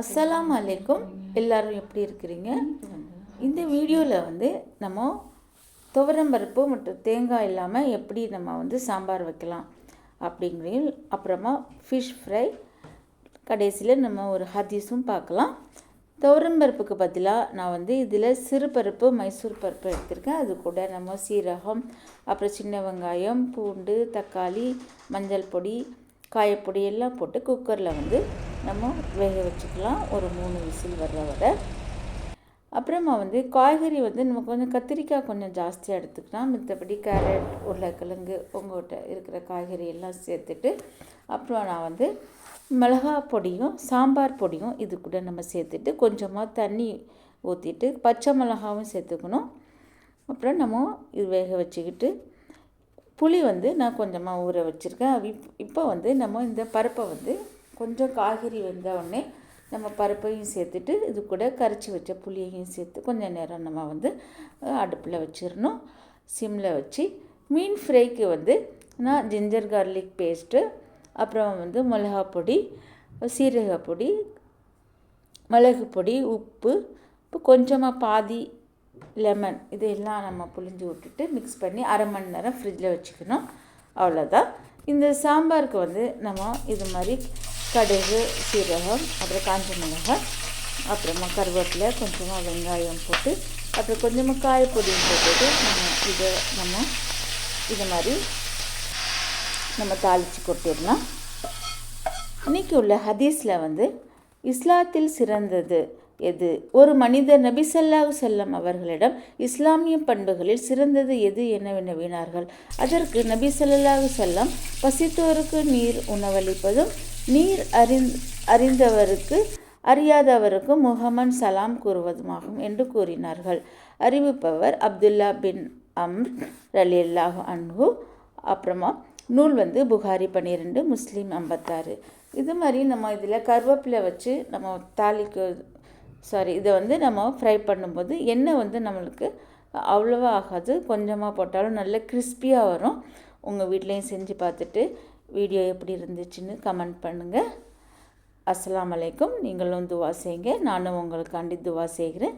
அஸ்ஸலாம் அலைக்கும். எல்லோரும் எப்படி இருக்கிறீங்க? இந்த வீடியோவில் வந்து நம்ம துவரம்பருப்பு மற்றும் தேங்காய் இல்லாமல் எப்படி நம்ம வந்து சாம்பார் வைக்கலாம் அப்படிங்கிறதையும் அப்புறமா ஃபிஷ் ஃப்ரை கடைசியில் நம்ம ஒரு ஹதீஸும் பார்க்கலாம். துவரம்பருப்புக்கு பதிலாக நான் வந்து இதில் சிறுபருப்பு மைசூர் பருப்பு எடுத்திருக்கேன். அது கூட நம்ம சீரகம் அப்புறம் சின்ன வெங்காயம் பூண்டு தக்காளி மஞ்சள் பொடி காயப்பொடி எல்லாம் போட்டு குக்கரில் வந்து நம்ம வேக வச்சுக்கலாம். ஒரு மூணு விசில் வர்ற வரை. அப்புறமா வந்து காய்கறி வந்து நம்ம கொஞ்சம் கத்திரிக்காய் கொஞ்சம் ஜாஸ்தியாக எடுத்துக்கலாம். மற்றபடி கேரட் உருளைக்கிழங்கு உங்கள்கிட்ட இருக்கிற காய்கறி எல்லாம் சேர்த்துட்டு அப்புறம் நான் வந்து மிளகா பொடியும் சாம்பார் பொடியும் இது கூட நம்ம சேர்த்துட்டு கொஞ்சமாக தண்ணி ஊற்றிட்டு பச்சை மிளகாவும் சேர்த்துக்கணும். அப்புறம் நம்ம இது வேக வச்சுக்கிட்டு புளி வந்து நான் கொஞ்சமாக ஊற வச்சுருக்கேன். இப் இப்போ வந்து நம்ம இந்த பருப்பை வந்து கொஞ்சம் காய்கறி வெந்த உடனே நம்ம பருப்பையும் சேர்த்துட்டு இது கூட கரைச்சி வச்ச புளியையும் சேர்த்து கொஞ்சம் நேரம் நம்ம வந்து அடுப்பில் வச்சிடணும் சிம்மில் வச்சு மீன் ஃப்ரைக்கு வந்து நான் ஜிஞ்சர் கார்லிக் பேஸ்ட்டு அப்புறம் வந்து மிளகா பொடி சீரக பொடி மிளகு பொடி உப்பு இப்போ கொஞ்சமாக பாதி லெமன் இதெல்லாம் நம்ம புளிஞ்சு விட்டுட்டு மிக்ஸ் பண்ணி அரை மணி நேரம் ஃப்ரிட்ஜில் வச்சுக்கணும். அவ்வளோதான் இந்த சாம்பாருக்கு வந்து நம்ம இது மாதிரி கடுகு சீரகம் அப்புறம் காஞ்ச மிளகாய் அப்புறமா கருவேப்பிலை கொஞ்சமாக வெங்காயம் போட்டு அப்புறம் கொஞ்சமாக காயப்பொடியும் போட்டுட்டு நம்ம இதை நம்ம இது மாதிரி நம்ம தாளித்து கொட்டிடலாம். இன்றைக்கி உள்ள ஹதீஸில் வந்து இஸ்லாத்தில் சிறந்தது எது? ஒரு மனிதர் நபி ஸல்லல்லாஹு செல்லம் அவர்களிடம் இஸ்லாமிய பண்புகளில் சிறந்தது எது என வினவினார்கள். அதற்கு நபி சல்லாஹு செல்லம் பசித்தோருக்கு நீர் உணவளிப்பதும் நீர் அறிந் அறிந்தவருக்கு அறியாதவருக்கு முகமன் சலாம் கூறுவதுமாகும் என்று கூறினார்கள். அறிவிப்பவர் அப்துல்லா பின் அம்ர் ரலியல்லாஹு அன்ஹு. அப்புறமா நூல் வந்து புகாரி பன்னிரெண்டு முஸ்லீம் ஐம்பத்தாறு. இது மாதிரி நம்ம இதில் கருவேப்பிலை வச்சு நம்ம தாளிக்கு சாரி இதை வந்து நம்ம ஃப்ரை பண்ணும்போது எண்ணெய் வந்து நம்மளுக்கு அவ்வளோவா ஆகாது. கொஞ்சமாக போட்டாலும் நல்ல கிறிஸ்பியாக வரும். உங்கள் வீட்லேயும் செஞ்சு பார்த்துட்டு வீடியோ எப்படி இருந்துச்சுன்னு கமெண்ட் பண்ணுங்கள் அஸ்லாம் வலைக்கும் நீங்களும் துவா செய்யுங்க நானும் உங்களுக்காண்டி துவா செய்கிறேன்.